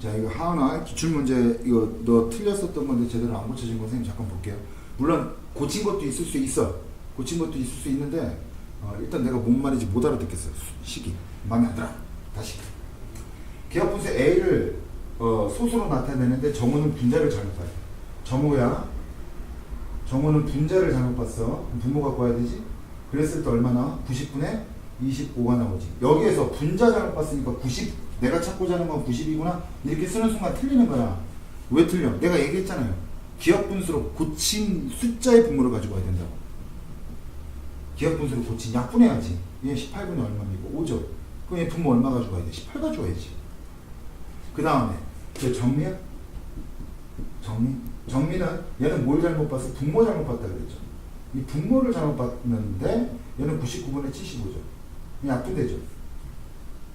자 이거 하나 기출 문제 이거 너 틀렸었던 건데 제대로 안 고쳐진 거 선생님 잠깐 볼게요. 물론 고친 것도 있을 수 있어. 고친 것도 있을 수 있는데 어, 일단 내가 뭔 말인지 못 알아듣겠어. 수- 시기 마음에 안 들어. 다시. 기하분수 A를 어, 소수로 나타내는데 정우는 분자를 잘못 봐요. 정우야. 정우는 분자를 잘못 봤어. 분모 갖고 와야 되지? 그랬을 때 얼마나? 90분의 25가 나오지. 여기에서 분자 잘못 봤으니까 90, 내가 찾고자 하는 건 90이구나. 이렇게 쓰는 순간 틀리는 거야. 왜 틀려? 내가 얘기했잖아요. 기억 분수로 고친 숫자의 분모를 가지고 와야 된다고. 기억 분수로 고친 약분해야지. 얘 18분의 얼마입니까? 5죠. 그럼 얘 분모 얼마 가지고 와야 돼? 18 가지고 와야지. 그 다음에 저 정리야? 정리? 정리는 얘는 뭘 잘못 봤어? 분모 잘못 봤다 그랬죠. 이 분모를 잘못 봤는데 얘는 99분의 75죠. 약분 되죠.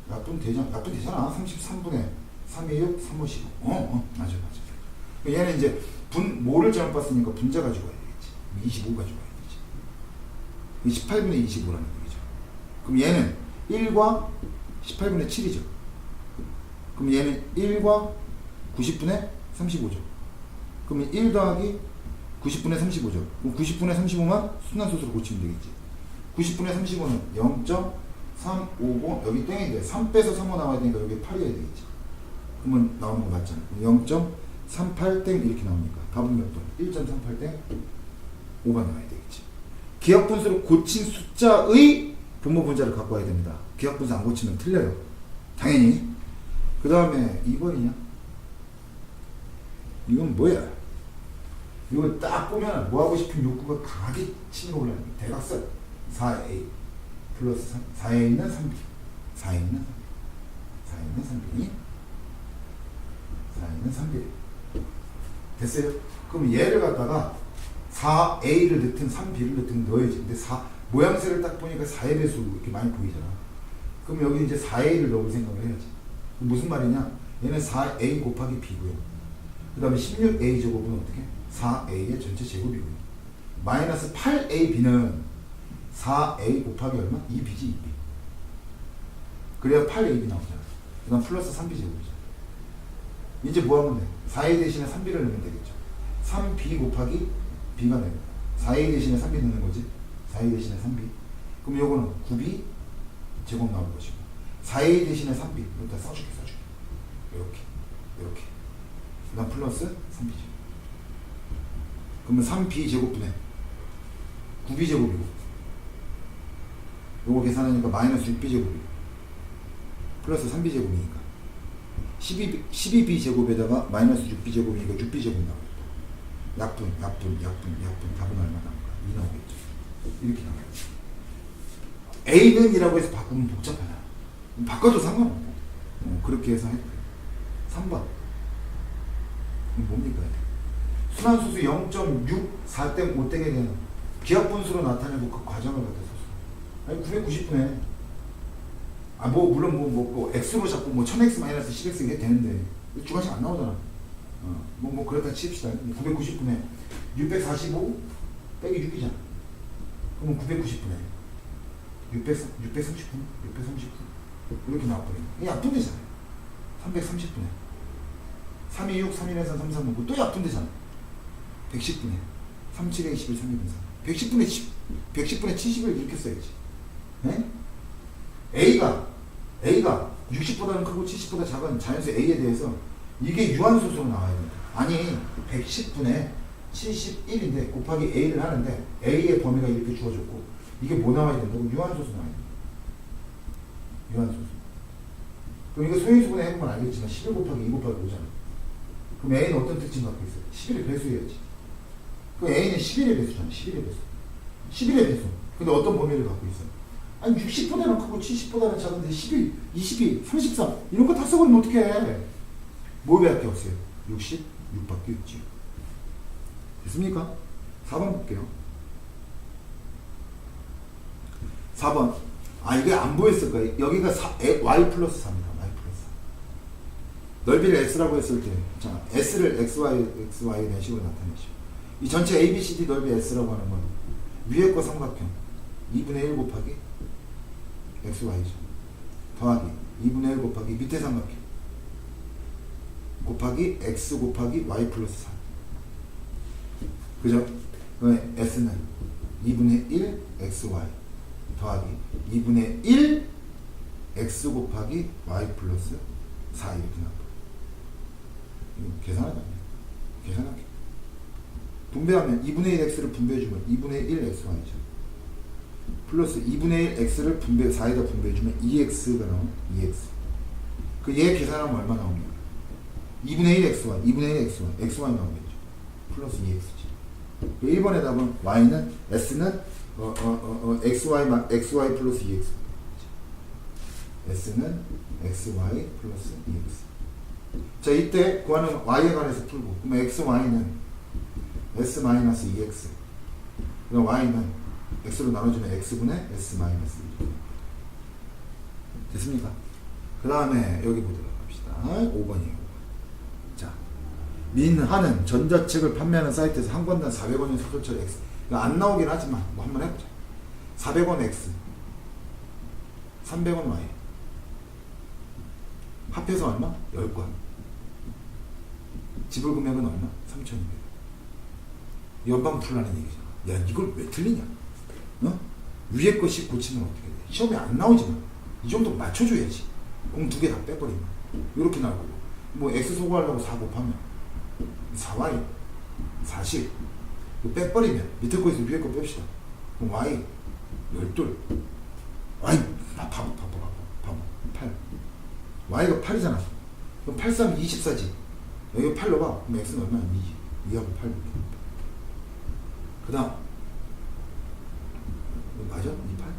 약분 되잖아. 약분 되잖아. 33분의 326, 355. 어, 어, 맞아, 맞아. 얘는 이제 분 모를 잘못 봤으니까 분자 가지고 와야 되겠지. 25 가지고 와야 되지. 이 18분의 25라는 얘기죠. 그럼 얘는 1과 18분의 7이죠. 그럼 얘는 1과 90분의 35죠. 그러면 1 더하기 90분의 35죠. 그럼 90분의 35만 순환소수로 고치면 되겠지. 90분의 35는 0.350 여기 땡이 돼. 3 빼서 3호 나와야 되니까 여기 8이어야 되겠지. 그러면 나오는 거 맞잖아. 0.38땡 이렇게 나오니까 답은 몇 번? 1.38땡 5가 나와야 되겠지. 기억 분수를 고친 숫자의 분모 분자를 갖고 와야 됩니다. 기억 분수 안 고치면 틀려요. 당연히. 그 다음에 2번이냐? 이건 뭐야? 이거 딱 보면 뭐 하고 싶은 욕구가 강하게 치밀어 올라요. 대각선 4a 플러스 3, 4에 있는 3b 4에 있는 3b 4에 있는 3b 4에 있는 3b 됐어요? 그럼 얘를 갖다가 4a를 넣든 3b를 넣든 넣어야지. 근데 4 모양새를 딱 보니까 4의 배수 이렇게 많이 보이잖아. 그럼 여기 이제 4a를 넣을 생각을 해야지. 무슨 말이냐? 얘는 4a 곱하기 b고요. 그 다음에 16a 제곱은 어떻게? 4a의 전체 제곱이고요. 마이너스 8ab는 4a 곱하기 얼마? 2b지 2b. 그래야 8ab 나오잖아. 그 다음 플러스 3b 제곱이죠. 이제 뭐 하면 돼? 4a 대신에 3b를 넣으면 되겠죠. 3b 곱하기 b가 됩니다. 4a 대신에 3b 넣는 거지. 4a 대신에 3b. 그럼 요거는 9b 제곱 나올 것이고 4a 대신에 3b. 일단 써줄게 써줄게. 이렇게 이렇게. 그 다음 플러스 3b제곱 그러면 3b 제곱분의 9b 제곱이고 요거 계산하니까 마이너스 6b 제곱이고 플러스 3b 제곱이니까. 12b, 12b 제곱에다가 마이너스 6b 제곱이니까 6b 제곱 나와요. 약분 약분 약분 약분. 답은 얼마 나올까? 2 나오겠죠. 이렇게 나와요. A는 이라고 해서 바꾸면 복잡하다. 바꿔도 상관없고 어, 그렇게 해서 했고요. 3번. 이거 뭡니까? 순환수수 0.6, 4땡, 5땡에 대한 기하 분수로 나타내고 그 과정을 갖다. 아니 990분에 아 뭐 물론 뭐, 뭐, 뭐 x로 잡고 뭐 1000x 마이너스 10x 이게 되는데 주관식 안 나오잖아. 어, 뭐, 뭐 그렇다 칩시다. 990분에 645 빼기 6이잖아. 그러면 990분에 600, 639, 639 이렇게 나와버리네. 이게 약분되잖아요. 330분에 326, 3일에서 336, 또 약분되잖아. 110분에 37에 21, 3일분 4. 110분에 10, 110분에 70을 이렇게 써야지. 네? A가 A가 60보다는 크고 70보다 작은 자연수 A에 대해서 이게 유한수수로 나와야 돼. 아니 110분에 71인데 곱하기 A를 하는데 A의 범위가 이렇게 주어졌고 이게 뭐 나와야 된다고? 유한수수 나와야 돼. 유한수수. 그럼 이거 소인수분해 해보면 알겠지만 11 곱하기 2 곱하기 5잖아. 그럼 A는 어떤 특징 갖고 있어요? 11의 배수해야지. 그럼 A는 11의 배수잖아. 11의 배수. 11의 배수. 근데 어떤 범위를 갖고 있어? 아니 60보다는 크고 70보다는 작은데 11, 22, 33 이런 거 다 써버리면 어떡해? 뭐밖에 없어요? 66밖에 없지요. 됐습니까? 4번 볼게요. 4번. 아, 이게 안 보였을 거예요. 여기가 4, y 플러스 4입니다. y 플러스 4. 넓이를 x라고 했을 때, 자, s를 xy, xy 이런 식으로 나타내죠. 이 전체 ABCD 넓이 s라고 하는 건 위에 거 삼각형 2분의 1 곱하기 xy죠. 더하기 2분의 1 곱하기 밑에 삼각형. 곱하기 x 곱하기 y 플러스 4 그죠? 그러면 s는 2분의 1 xy 더하기 2분의 1 x 곱하기 y 플러스 4 이렇게 나와 이거 계산하자 계산할게 분배하면 2분의 1 x를 분배해주면 2분의 1 xy죠 플러스 2분의 1 x를 분배 4에다 분배해주면 2x가 나오면 2x 그 얘 계산하면 얼마 나옵니까? 2분의 1 xy 2분의 1 xy xy 나오겠죠. 플러스 2x지. 그 1번의 답은 y는 s는 어, 어, 어, 어, xy, 마- xy 플러스 2x s는 xy 플러스 2x 자 이때 구하는 y에 관해서 풀고 그러면 xy는 s 마이너스 2x 그럼 y는 x로 나눠주면 x분의 s 마이너스 2 됐습니까? 그 다음에 여기 보도록 합시다. 5번이에요 자 민 하는 전자책을 판매하는 사이트에서 한 권당 400원인 소설책 X. 안 나오긴 하지만 뭐 한번 해보자. 400원 X. 300원 Y. 합해서 얼마? 10권. 지불 금액은 얼마? 3,200원 연방 풀라는 얘기잖아. 야 이걸 왜 틀리냐 어? 위에 것이 고치면 어떻게 돼? 시험에 안 나오지만 이 정도 맞춰줘야지. 공 두 개 다 빼버리면. 이렇게 나올 거고. 뭐 X 소구하려고 4 곱하면 4Y 40 이거 빼버리면 밑에 거에서 위에 거 뺍시다. 그럼 Y 12 Y 바- 바보 바보 바보 바보 8 Y가 8이잖아. 그럼 8 3 24지. 여기 8 넣어봐. 그럼 X는 얼마야? 2지. 2하고 8 그 다음 맞아? 28?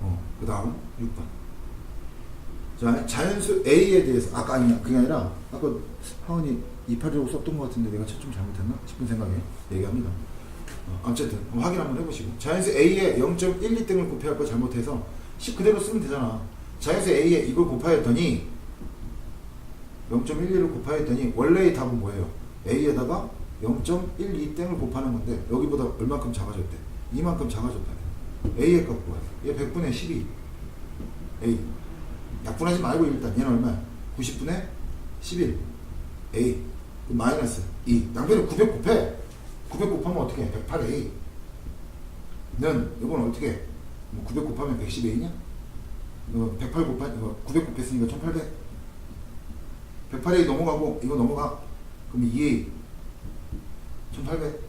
어, 그 다음 6번 자, 자연수 A에 대해서 아까 아니야 그게 아니라 아까 하원이 28이라고 썼던 것 같은데 내가 좀 잘못했나 싶은 생각에 얘기합니다. 어, 어쨌든 확인 한번 해보시고 자연수 A에 0.12등을 곱해야 할거 잘못해서 10 그대로 쓰면 되잖아. 자연수 A에 이걸 0.12를 곱하여 했더니 원래의 답은 뭐예요? A에다가 0.12땡을 곱하는 건데 여기보다 얼마큼 작아졌대? 이만큼 작아졌다. A의 값 구하래. 얘 100분의 12. A. 약분하지 말고 일단 얘는 얼마야? 90분의 11 A 그 마이너스 2 양변에 900 곱해 900 곱하면 어떻게 해? 108A 는 이건 어떻게 해? 뭐 900 곱하면 110A냐? 이거 108 곱하 이거 900 곱했으니까 1800 108A 넘어가고 이거 넘어가 그럼 2A 1800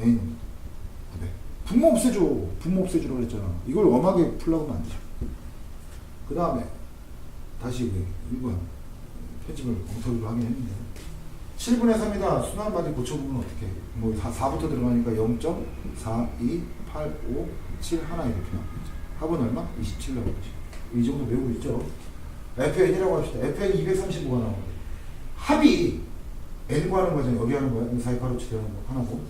A는 900 분모 없애줘. 분모 없애주라고 그랬잖아. 이걸 엄하게 풀라고 하면 안 되죠 그 다음에 다시 그 1번 편집을 엉터리로 하긴 했는데. 7분의 3이다. 순환 마디 고쳐보면 어떻게? 해? 뭐 4, 4부터 들어가니까 0.428571 하나 이렇게 나오죠. 합은 얼마? 27 나오죠. 이 정도 배우고 있죠. FN이라고 합시다. FN 235가 나오는데 합이 N 구하는 거잖아요 여기 하는 거야 4285 하는 거 하나고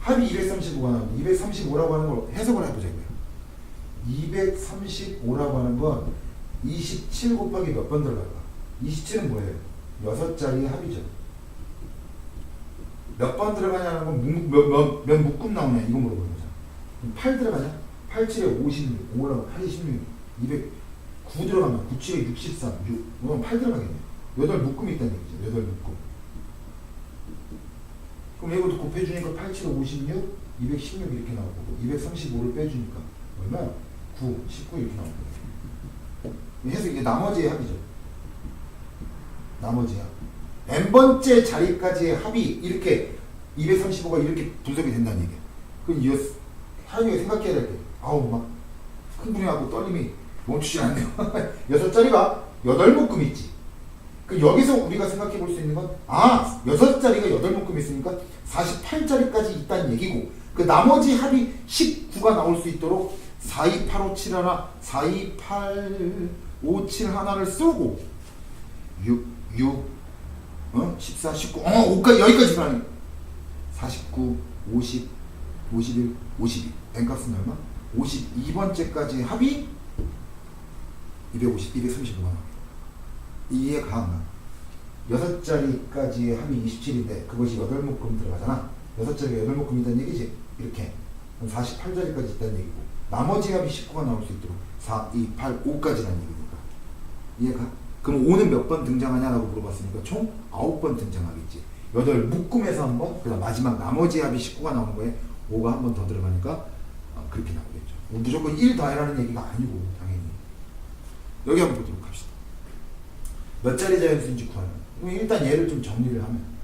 합이 235가 나오는데 235라고 하는 걸 해석을 해보자 이거예요 235라고 하는 건 27 곱하기 몇 번 들어갈까? 27은 뭐예요? 6자리 합이죠. 몇 번 들어가냐는 건 문- 몇, 몇, 몇 묶음 나오냐 이거 물어보는. 그럼 8 들어가냐? 8, 7에 56, 5 올라가면 8, 16, 200, 9 들어가면 9, 7에 63, 6, 그럼 8 들어가겠네. 8 묶음이 있다는 얘기죠. 8 묶음. 그럼 이것도 곱해주니까 8, 7에 56, 216 이렇게 나오고 235를 빼주니까 얼마야? 9, 19 이렇게 나오고 해서 이게 나머지의 합이죠. 나머지 합. n번째 자리까지의 합이 이렇게 235가 이렇게 분석이 된다는 얘기야. 그럼 이 하영이가 생각해야 될 게, 아우 막 흥분해하고 떨림이 멈추지 않네요. 여섯 자리가 여덟 묶음 있지. 그 여기서 우리가 생각해 볼 수 있는 건, 아, 여섯 자리가 여덟 묶음 있으니까 48자리까지 있다는 얘기고, 그 나머지 합이 19가 나올 수 있도록 42857 하나, 42857 하나를 쓰고, 6, 6, 어? 14, 19, 어, 5까지, 여기까지 가니 49, 50, 51, 52. n값은 얼마? 52번째까지 합이 250, 235가 나옵니다. 이해 가나? 여섯 자리까지의 합이 27인데 그것이 여덟 묶음 들어가잖아. 여섯 자리가 여덟 묶음이라는 얘기지. 이렇게. 그럼 48자리까지 있다는 얘기고 나머지 합이 19가 나올 수 있도록 4, 2, 8, 5까지라는 얘기니까. 이해가? 그럼 5는 몇 번 등장하냐라고 물어봤으니까 총 9번 등장하겠지. 8 묶음에서 한 번, 그다음 마지막 나머지 합이 19가 나오는 거에 5가 한 번 더 들어가니까 어, 그렇게 나오겠죠. 뭐 무조건 1 더해라는 얘기가 아니고 당연히. 여기 한번 보도록 합시다. 몇 자리 자연수인지 구하는. 그럼 일단 얘를 좀 정리를 하면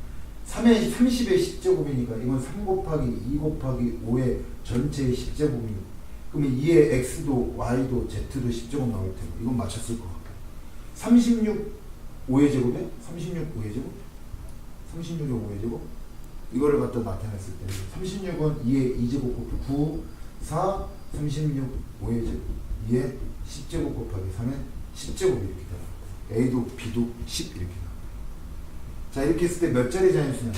3의 30의 10제곱이니까 이건 3 곱하기 2 곱하기 5의 전체의 10제곱이고 그러면 2의 x도 y도 z도 10제곱 나올 테고 이건 맞췄을 것 같아요. 36 5의 제곱에 36 5의 제곱 36의 5의 제곱 이거를 갖다 나타냈을 때 36은 2의 2제곱 곱하기 9 4 36 5의 제곱 2의 10제곱 곱하기 3의 10제곱 이렇게 나와 A도 B도 10 이렇게 나와 자 이렇게 했을 때 몇 자리 자연수냐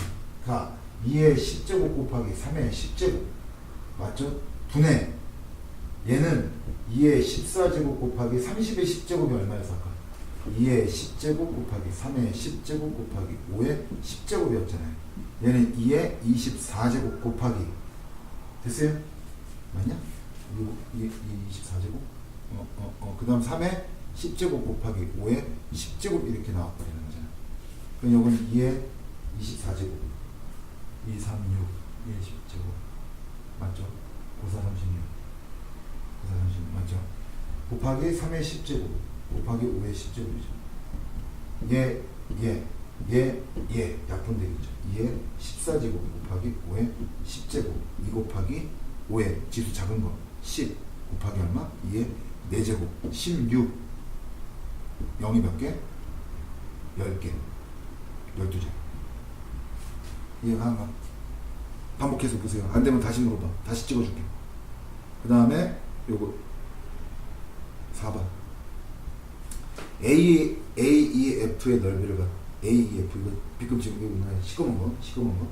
다 2의 10제곱 곱하기 3의 10제곱 맞죠? 분해 얘는 2의 14제곱 곱하기 30의 10제곱이 얼마였을까? 2의 10제곱 곱하기 3의 10제곱 곱하기 5의 10제곱이었잖아요. 얘는 2의 24제곱 곱하기 됐어요? 맞냐? 이, 이, 이 24제곱? 어, 어, 어. 그 다음 3의 10제곱 곱하기 5의 10제곱 이렇게 나와버리는 거잖아. 그럼 이건 2의 24제곱 2, 3, 6, 2의 10제곱 맞죠? 5, 4, 36 5, 4, 36 맞죠? 곱하기 3의 10제곱 곱하기 5의 10제곱이죠. 얘, 얘, 얘, 얘 약분되겠죠. 2의 14제곱 곱하기 5의 10제곱 2 곱하기 5의 지수 작은 거 10 곱하기 얼마? 2의 4제곱 16 0이 몇 개? 10개 12개 이해가 안 가? 반복해서 보세요. 안 되면 다시 물어봐. 다시 찍어줄게. 그 다음에 요거 4번 A, A, E, F의 넓이를 봐. A, E, F 이거 비금 지금 이거? 시꺼먼 거, 시꺼먼 거.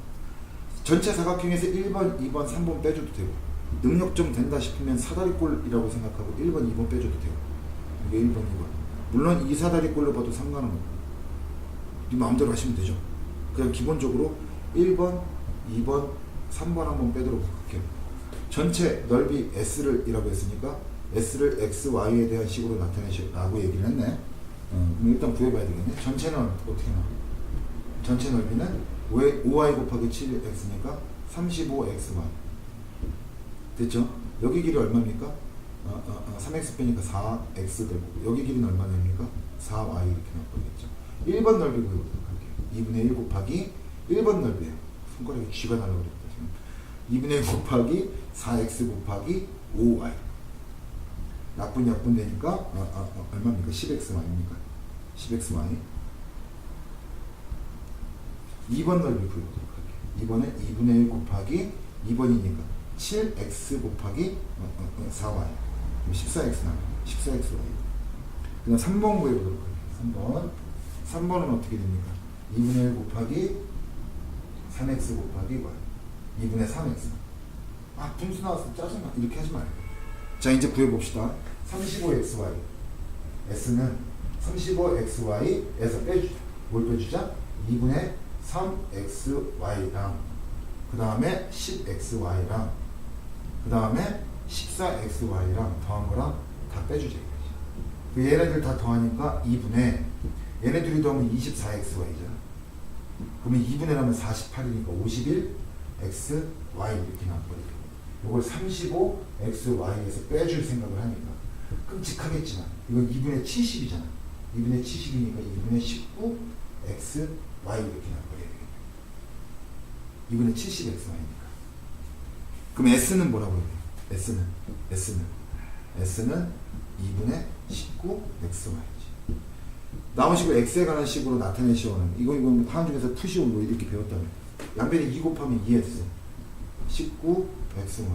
전체 사각형에서 1번, 2번, 3번 빼줘도 되고 능력 좀 된다 싶으면 사다리꼴이라고 생각하고 1번, 2번 빼줘도 되고 이게 1번, 2번. 물론 이 사다리꼴로 봐도 상관은 없고 네 마음대로 하시면 되죠. 그냥 기본적으로 1번, 2번, 3번 한번 빼도록 할게요. 전체 넓이 S를 이라고 했으니까 S를 X, Y에 대한 식으로 나타내시라고 얘기를 했네. 어, 그럼 일단 구해봐야 되겠네. 전체는 어떻게 나와? 전체 넓이는 5y 곱하기 7x니까 35xy. 됐죠? 여기 길이 얼마입니까? 어, 어, 어, 3x 빼니까 4x 되고 여기 길이는 얼마 됩니까? 4y 이렇게 나와버리겠죠. 1번 넓이 구해보도록 할게요. 2분의 1 곱하기 1번 넓이에요. 손가락에 쥐가 날라버렸다. 지금. 2분의 1 곱하기 4x 곱하기 5y. 약분 약분 되니까 어, 어, 어, 얼마입니까? 10xy입니까? 10xy. 2번 넓이 구해보도록 할게요. 2번은 2분의 1 곱하기 2번이니까 7x 곱하기 어, 어, 어, 4y. 그럼 14x 나와요. 14xy. 그 다음 3번 구해보도록 할게요. 3번. 3번은 어떻게 됩니까? 2분의 1 곱하기 3x 곱하기 y. 2분의 3x. 아, 분수 나왔어. 짜증나. 이렇게 하지 말고. 자, 이제 구해봅시다. 35xy. s는 35xy에서 빼주자. 뭘 빼주자? 2분의 3xy랑 그 다음에 10xy랑 그 다음에 14xy랑 더한 거랑 다 빼주자. 그 얘네들 다 더하니까 2분의 얘네 둘이 더하면 24xy잖아. 그러면 2분의 하면 48이니까 51 x y 이렇게 나와버리고 이걸 35 x y에서 빼줄 생각을 하니까 끔찍하겠지만 이건 2분의 70이잖아. 2분의 70이니까 2분의 19 x y 이렇게 나와버려야 되겠네. 2분의 70 x y니까. 그럼 s는 뭐라고 해요? S는 s는 s는 2분의 19 x y지. 나온 식을 x에 관한 식으로 나타내시오는 이거 이거 다음 중에서 푸시오 뭐 이렇게 배웠다면 양변에 2 곱하면 2s 19 xy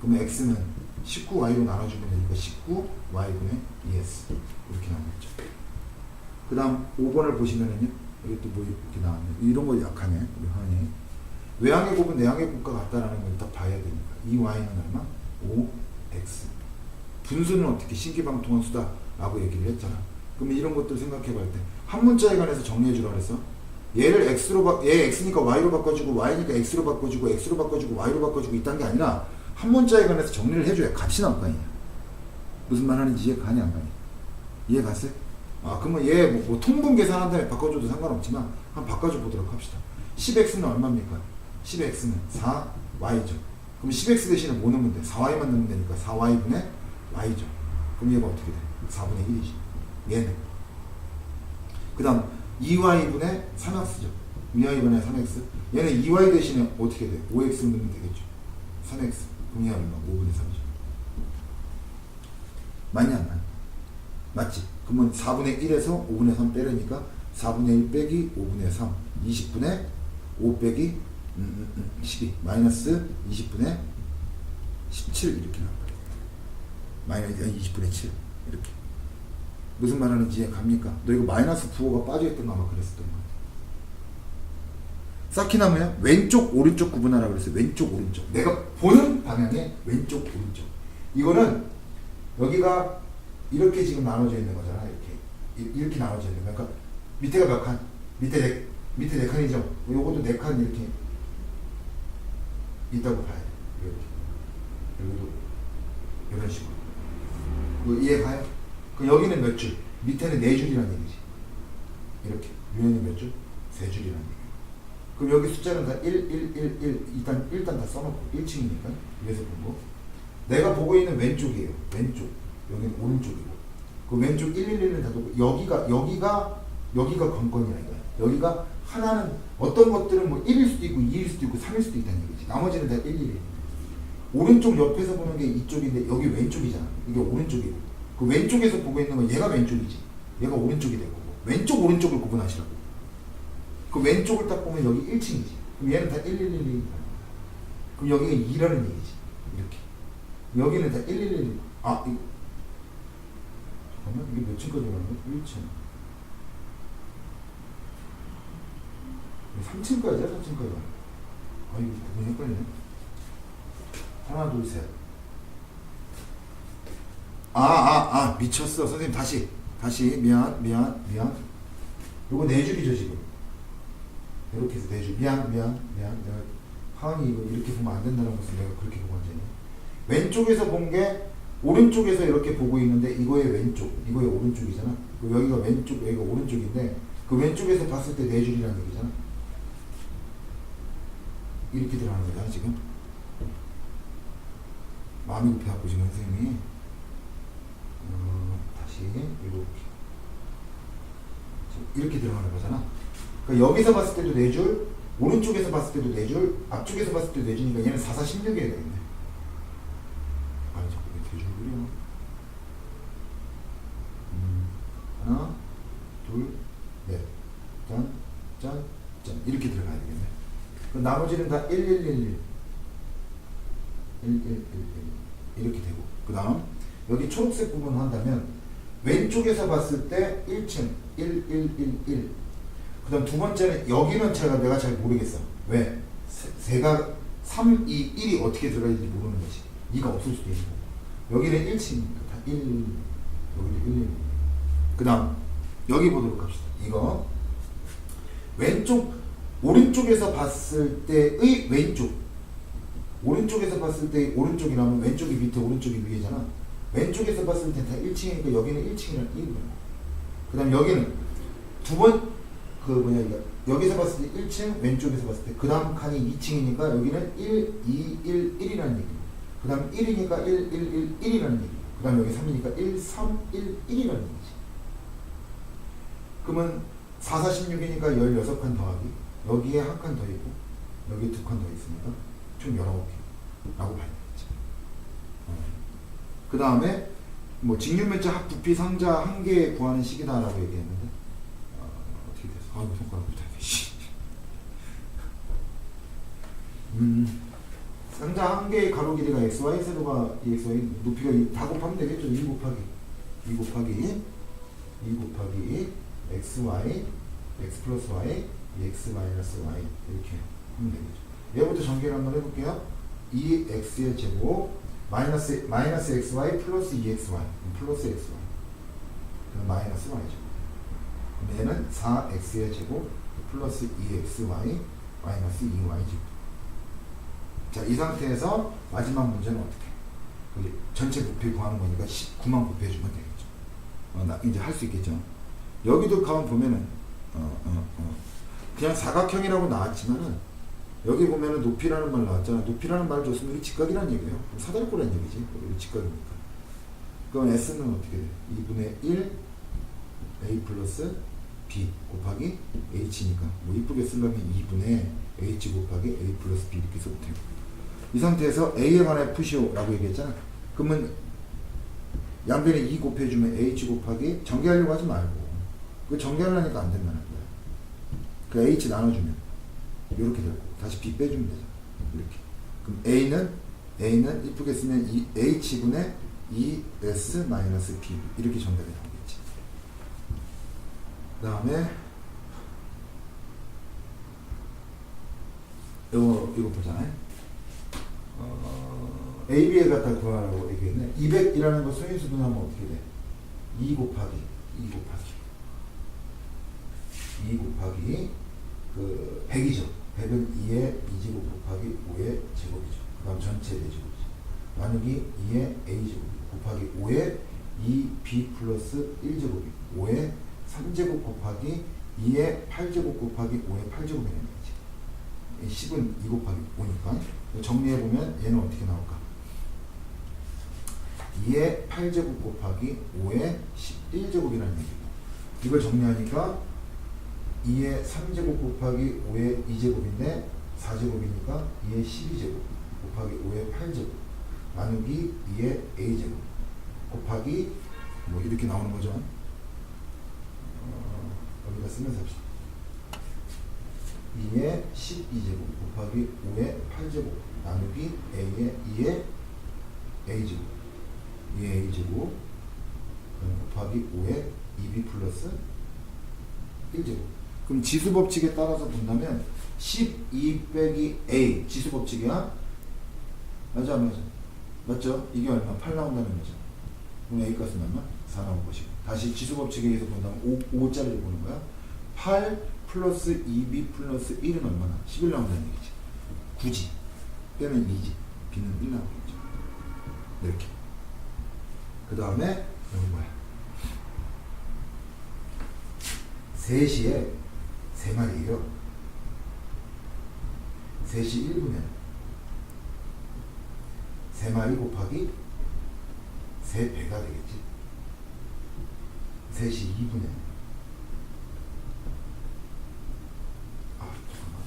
그러면 x는 19y로 나눠주면 되니까 19y분의 2s 이렇게 나오겠죠. 그 다음 5번을 보시면은요 여기 또뭐 이렇게 나왔네. 이런 거 약하네 우리 하은이 외항의 곱은 내항의 곱과 같다라는 걸 딱 봐야 되니까 이 y는 얼마? 5x 분수는 어떻게 신기방통한 수다 라고 얘기를 했잖아. 그러면 이런 것들 생각해 볼 때 한 문자에 관해서 정리해 주라 그랬어. 얘를 x로 바, 얘 x니까 y로 바꿔주고 y니까 x로 바꿔주고 x로 바꿔주고 y로 바꿔주고 이딴 게 아니라 한 문자에 관해서 정리를 해줘야 같이 나올 거 아니야. 무슨 말 하는지 이해 가냐 안 가냐? 이해 갔어요? 아 그러면 얘 뭐, 뭐 통분 계산한 다음에 바꿔줘도 상관없지만 한번 바꿔줘 보도록 합시다. 10x는 얼마입니까? 10x는 4y죠 그럼 10x 대신에 뭐 넣으면 돼? 4y만 넣으면 되니까 4y분의 y죠 그럼 얘가 어떻게 돼? 4분의 1이지 얘는 그 다음 2y분의 3x죠 2y분의 3x 얘는 2y 대신에 어떻게 돼? 5x 넣으면 되겠죠 3x 그럼 얘가 얼마? 5분의 3이죠 맞냐 안 맞냐? 맞지? 그러면 4분의 1에서 5분의 3 빼려니까 4분의 1 빼기 5분의 3 20분의 5 빼기 12 마이너스 20분의 17 이렇게 나와요 마이너스 20분의 7 이렇게 무슨 말 하는지 이해 갑니까? 너 이거 마이너스 부호가 빠져있던 거 아마 그랬었던 거 같아 쌓기나무야 왼쪽 오른쪽 구분하라 그랬어요 왼쪽 오른쪽 내가 보는 방향의 왼쪽 오른쪽 이거는 여기가 이렇게 지금 나눠져 있는 거잖아 이렇게 이- 이렇게 나눠져 있는 거 그러니까 밑에가 몇 칸? 밑에 네 밑에 네 칸이죠 요것도 네 칸 이렇게 있다고 봐야 돼 이렇게 여기도 이런 식으로. 그 이해 가요? 그 여기는 몇 줄? 밑에는 네 줄이라는 얘기지. 이렇게. 위에는 몇 줄? 세 줄이라는 얘기 그럼 여기 숫자는 다 1, 1, 1, 1 일단 일단 다 써놓고 1층이니까 위에서 보고. 내가 보고 있는 왼쪽이에요. 왼쪽. 여기는 오른쪽이고. 그 왼쪽 111을 다 놓고 여기가 여기가 여기가 관건이야 이거 여기가 하나는 어떤 것들은 뭐 1일 수도 있고 2일 수도 있고 3일 수도 있다는 얘기지 나머지는 다 1, 1이 오른쪽 옆에서 보는 게 이쪽인데 여기 왼쪽이잖아 이게 오른쪽이고 그 왼쪽에서 보고 있는 건 얘가 왼쪽이지 얘가 오른쪽이 될 거고 왼쪽 오른쪽을 구분하시라고 그 왼쪽을 딱 보면 여기 1층이지 그럼 얘는 다 111이 그럼 여기가 2라는 얘기지 이렇게 여기는 다 111. 아, 이거. 잠깐만, 이게 몇 층까지 가는 거야? 1층. 3층까지야? 4층까지? 아, 이거 구분이 헷갈리네. 하나, 둘, 셋. 아, 아, 아, 미쳤어. 선생님, 다시. 다시. 미안, 미안, 미안. 요거 네 줄이죠, 지금. 이렇게 해서 네 줄. 미안, 미안, 미안. 내가 하은이 이거 이렇게 보면 안 된다는 것을 내가 그렇게 보고 앉아있네. 왼쪽에서 본 게 오른쪽에서 이렇게 보고 있는데 이거의 왼쪽, 이거의 오른쪽이잖아. 그 여기가 왼쪽, 여기가 오른쪽인데 그 왼쪽에서 봤을 때 네 줄이라는 얘기잖아. 이렇게 들어가는 거잖아 지금. 마음이 급해갖고 지금 선생님이 어, 다시 이렇게 이렇게 들어가는 거잖아. 그러니까 여기서 봤을 때도 네 줄, 오른쪽에서 봤을 때도 네 줄, 앞쪽에서 봤을 때도 네 줄이니까 얘는 4, 4, 16이 되겠네. 아니 자꾸 왜 대줄 그려? 음, 하나, 둘, 넷, 짠, 짠, 짠 이렇게 들어가야 되겠네. 그 나머지는 다 1, 1, 1, 1, 1, 1, 1, 1, 1 이렇게 되고 그 다음 여기 초록색 부분 한다면 왼쪽에서 봤을 때 1층 1, 1, 1, 1. 그 다음 두 번째는 여기는 제가 내가 잘 모르겠어. 왜? 세, 세가 3, 2, 1이 어떻게 들어가는지 모르는 거지. 2가 없을 수도 있는 거고. 여기는 1층이니까 다 1, 여기도 1, 1. 그 다음 여기 보도록 합시다. 이거 왼쪽 오른쪽에서 봤을 때의 왼쪽. 오른쪽에서 봤을 때 오른쪽이라면 왼쪽이 밑에 오른쪽이 위에잖아. 왼쪽에서 봤을 때 다 1층이니까 여기는 1층이라는 1이고 그 다음 여기는 두 번 그 뭐냐 여기서 봤을 때 1층 왼쪽에서 봤을 때 그 다음 칸이 2층이니까 여기는 1, 2, 1, 1이라는 얘기 그 다음 1이니까 1, 1, 1, 1이라는 얘기 그 다음 여기 3이니까 1, 3, 1, 1이라는 얘기지. 그러면 4, 4, 16이니까 16칸 더하기 여기에 한 칸 더 있고 여기 두 칸 더 있으니까 총 19개 라고 봐야 되겠지 그 다음에 뭐 직육면적 합 부피 상자 한 개 구하는 식이다라고 얘기했는데 어, 어떻게 됐어? 아이고 손가락. 씨. 음, 상자 한 개의 가로 길이가 x, y, 세로가 x, y, 높이가 이- 다 곱하면 되겠죠? 2 곱하기 2 곱하기 2 곱하기 x, y, x 플러스 y, x y 이렇게 하면 되겠죠. 얘부터 전개를 한번 해볼게요. 2x의 제곱 마이너스 마이너스 xy 플러스 2xy 플러스 xy 마이너스 y죠. 얘는 4x의 제곱 플러스 2xy 마이너스 2y죠. 자, 이 상태에서 마지막 문제는 어떻게? 그 전체 부피 구하는 거니까 19만 곱해주면 되겠죠. 어, 나 이제 할 수 있겠죠. 여기도 가만 보면은 어, 어, 어. 그냥 사각형이라고 나왔지만은 여기 보면은 높이라는 말 나왔잖아. 높이라는 말을 줬으면 이게 직각이라는 얘기예요. 사다리꼴이라는 얘기지. 이게 직각이니까. 그럼 S는 어떻게 돼? 2분의 1 A 플러스 B 곱하기 H니까 뭐 이쁘게 쓰려면 2분의 H 곱하기 A 플러스 B 이렇게 써도 되고 이 상태에서 A에 관해 푸시오라고 얘기했잖아. 그러면 양변에 2 곱해주면 H 곱하기 전개하려고 하지 말고 그 전개하려니까 안 된다는 거야. 그 H 나눠주면 이렇게 되고 다시 B 빼주면 되잖아. 이렇게. 그럼 A는 A는 이쁘게 쓰면 이 H분의 2S 마이너스 B 이렇게 전개가 나오겠지. 그 다음에 이거 이거 보잖아요. 어, AB에 갖다 구하라고 얘기했네. 200이라는 거 소인수 분 하면 어떻게 돼? 2 곱하기 2 곱하기 2 곱하기 그 100이죠. 100은 2의 2제곱 곱하기 5의 제곱이죠. 그 다음 전체 4제곱이죠. 나누기 2의 a제곱 곱하기 5의 2b 플러스 1제곱이 5의 3제곱 곱하기 2의 8제곱 곱하기 5의 8제곱이라는 거지. 이 10은 2 곱하기 5니까 정리해보면 얘는 어떻게 나올까? 2의 8제곱 곱하기 5의 11제곱이라는 얘기고 이걸 정리하니까 2의 3제곱 곱하기 5의 2제곱인데 4제곱이니까 2의 12제곱 곱하기 5의 8제곱 나누기 2의 a제곱 곱하기 뭐 이렇게 나오는 거죠. 어, 여기다 쓰면서 합시다. 2의 12제곱 곱하기 5의 8제곱 나누기 a의 2의 a제곱 2의 a제곱 곱하기 5의 2b 플러스 1제곱 그럼 지수 법칙에 따라서 본다면 12 빼기 a 지수 법칙이야? 맞아 안 맞아 맞죠? 이게 얼마? 8 나온다는 거죠. 그럼 a 값은 얼마? 4 나온 것이고. 다시 지수 법칙에 의해서 본다면 5, 5짜리를 보는 거야. 8 플러스 2b 플러스 1은 얼마나? 11 나온다는 얘기지. 굳이 빼면 2지. B는 1 나오겠죠. 이렇게. 그 다음에 여기 뭐야. 3시에 3마리예요. 3시 1분에 3마리 곱하기 3배가 되겠지. 3시 2분에 아 잠깐만.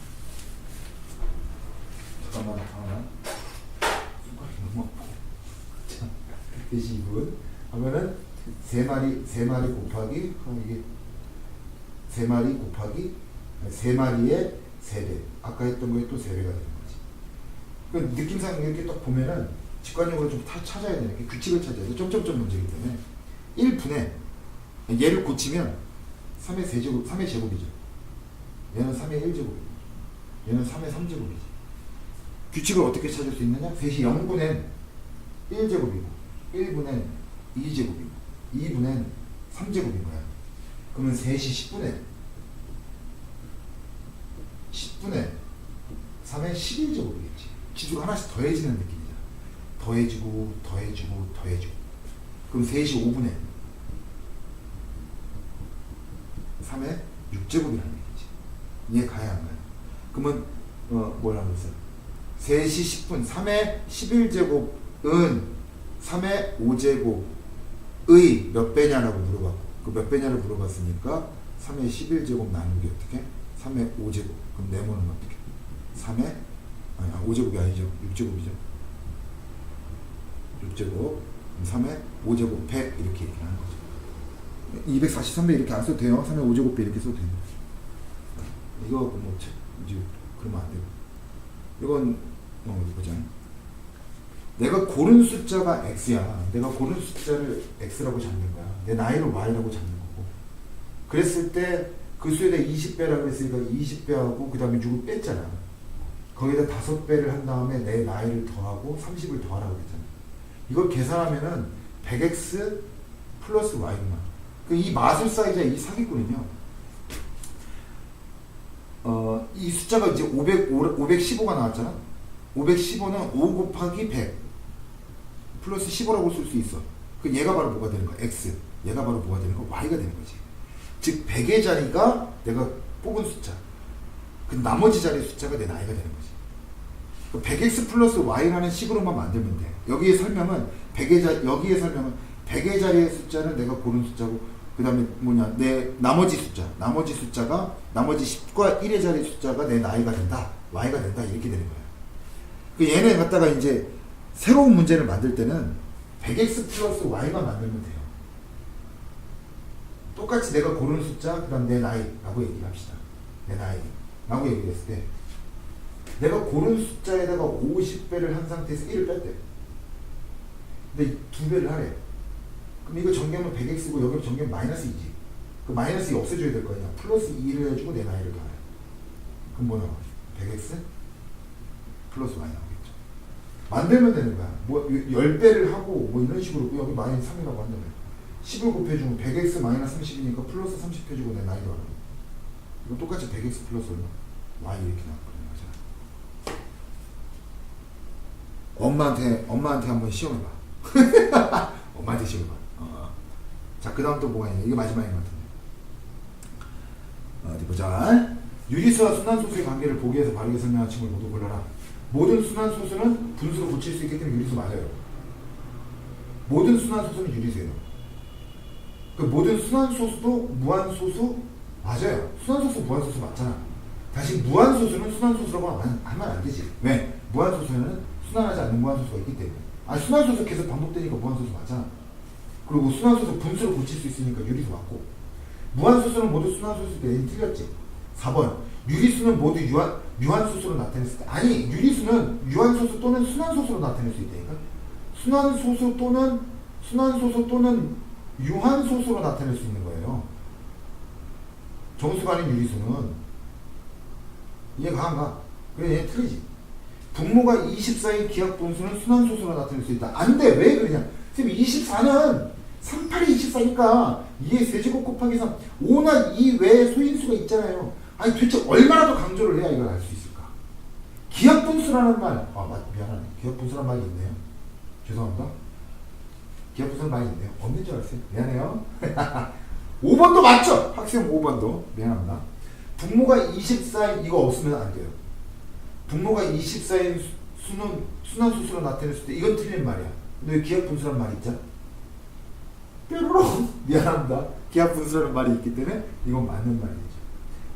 잠깐만 잠깐만. 손가락이 너무 자 3시 2분. 하면은 3마리 3마리 곱하기 그럼 이게 세 마리 곱하기 세 마리의 세배 아까 했던 거에 또세 배가 되는 거지. 그 느낌상 이렇게 딱 보면은 직관적으로 좀 다 찾아야 되는 게 규칙을 찾아야 돼. 점점점 문제이기 때문에 1분의 얘를 고치면 3의 세제곱 3의 제곱이죠. 얘는 3의 1제곱이고 얘는 3의 3제곱이지. 규칙을 어떻게 찾을 수 있느냐? 셋이 0분의 1제곱이고 1분의 2제곱이고 2분의 3제곱인 거야. 그러면 3시 10분에 10분에 3의 11제곱이겠지. 지수가 하나씩 더해지는 느낌이잖아. 더해지고 더해지고 더해지고. 그럼 3시 5분에 3의 6제곱이라는 얘기지. 이해 가야 안 가요? 그러면 어, 뭐라고 했어요? 3시 10분 3의 11제곱은 3의 5제곱의 몇 배냐라고 물어봤고 그 몇 배냐를 물어봤으니까 3의 11제곱 나누기 어떻게? 3의 5제곱. 그럼 네모는 어떻게? 3의 아니 아, 5제곱이 아니죠. 6제곱이죠. 6제곱. 그럼 3의 5제곱 100 이렇게 얘기하는 거죠. 243배 이렇게 안 써도 돼요. 3의 5제곱 배 이렇게 써도 돼요 이거 뭐 책, 이제 그러면 안 되고. 이건 어 어디 보자 내가 고른 숫자가 x야. 내가 고른 숫자를 x라고 잡는 거야. 내 나이를 y라고 잡는 거고. 그랬을 때 그 수에 대해 20배라고 했으니까 20배하고 그 다음에 6을 뺐잖아. 거기다 5배를 한 다음에 내 나이를 더하고 30을 더하라고 했잖아. 이걸 계산하면은 100x 플러스 y구나. 그이 마술사이자 이 사기꾼은요. 어, 이 숫자가 이제 500, 515가 나왔잖아. 515는 5 곱하기 100 플러스 15라고 쓸 수 있어. 그 얘가 바로 뭐가 되는 거야? x. 얘가 바로 뭐가 되는 거? y가 되는 거지. 즉 100의 자리가 내가 뽑은 숫자. 그 나머지 자리 숫자가 내 나이가 되는 거지. 그 100x 플러스 y라는 식으로만 만들면 돼. 여기에 설명은 100의 자 여기에 설명은 100의 자리의 숫자는 내가 고른 숫자고 그다음에 뭐냐 내 나머지 숫자 나머지 숫자가 나머지 10과 1의 자리 숫자가 내 나이가 된다 y가 된다 이렇게 되는 거야. 그 얘네 갖다가 이제 새로운 문제를 만들 때는 100x 플러스 y만 만들면 돼요. 똑같이 내가 고른 숫자 그 다음 내 나이라고 얘기합시다. 내 나이라고 얘기했을 때 내가 고른 숫자에다가 50배를 한 상태에서 1을 뺐대. 근데 두 배를 하래. 그럼 이거 정리하면 100x고 여기는 정리하면 마이너스 2지. 그 마이너스 2 없애줘야 될 거 아니야. 플러스 2를 해주고 내 나이를 더해. 그럼 뭐 나와? 100x 플러스 y 나오겠죠. 만들면 되는 거야. 뭐 10배를 하고 뭐 이런 식으로 여기 마이너스 3이라고 한다면 10을 곱해주면 100x 마이너스 30이니까 플러스 30 해주고 내 나이도 알아. 이거 똑같이 100x 플러스 얼마? y 이렇게 나왔거든. 맞아. 엄마한테 엄마한테 한번 시험해봐. 엄마한테 시험해봐. 어. 자, 그 다음 또 뭐가 있냐? 이게 마지막인 것 같은데. 어디 보자. 유리수와 순환소수의 관계를 보기 위해서 바르게 설명한 층을 모두 골라라. 모든 순환소수는 분수로 고칠 수 있기 때문에 유리수 맞아요. 모든 순환소수는 유리수예요. 그 모든 순환소수도 무한소수 맞아요. 순환소수 무한소수 맞잖아. 다시 무한소수는 순환소수라고 하면 하면 안 되지. 왜? 무한소수는 순환하지 않는 무한소수가 있기 때문에. 아 순환소수 계속 반복되니까 무한소수 맞잖아. 그리고 순환소수 분수로 고칠 수 있으니까 유리수 맞고 무한소수는 모두 순환소수 내인 틀렸지. 4번 유리수는 모두 유한, 유한소수로 나타냈을 때 아니 유리수는 유한소수 또는 순환소수로 나타낼 수 있다니까? 순환소수 또는 순환소수 또는 유한소수로 나타낼 수 있는 거예요. 정수가 아닌 유리수는 이해가 안 가? 그래 얘 틀리지. 분모가 24인 기하분수는 순환소수로 나타낼 수 있다. 안 돼. 왜 그러냐? 지금 24는 38이 24니까. 2의 세제곱 곱하기 3 5나 2 외에 소인수가 있잖아요 아니 도대체 얼마나 더 강조를 해야 이걸 알 수 있을까? 기하분수라는 말 아, 맞, 미안하네. 기하분수라는 말이 있네요. 죄송합니다. 기하분수라는 말이 있네요. 없는 줄 알았어요. 미안해요. 5번도 맞죠? 학생 5번도. 미안합니다. 분모가 24인 이거 없으면 안 돼요. 분모가 24인 수는 순환 수수로 나타냈을 때 이건 틀린 말이야. 근데 왜 기하분수라는 말이 있죠? 뾰로롱. 미안합니다. 기하분수라는 말이 있기 때문에 이건 맞는 말이죠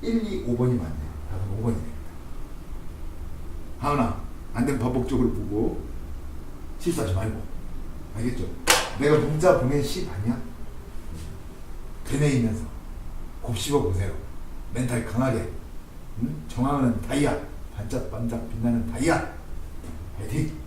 1, 2, 5번이 맞네요 답은 5번이 됩니다. 하은아 안되면 반복적으로 보고 실수하지 말고. 알겠죠? 내가 문자 보낸 시 아니야? 되뇌이면서 곱씹어 보세요. 멘탈 강하게. 응? 정하는 다이아. 반짝반짝 빛나는 다이아. 화이팅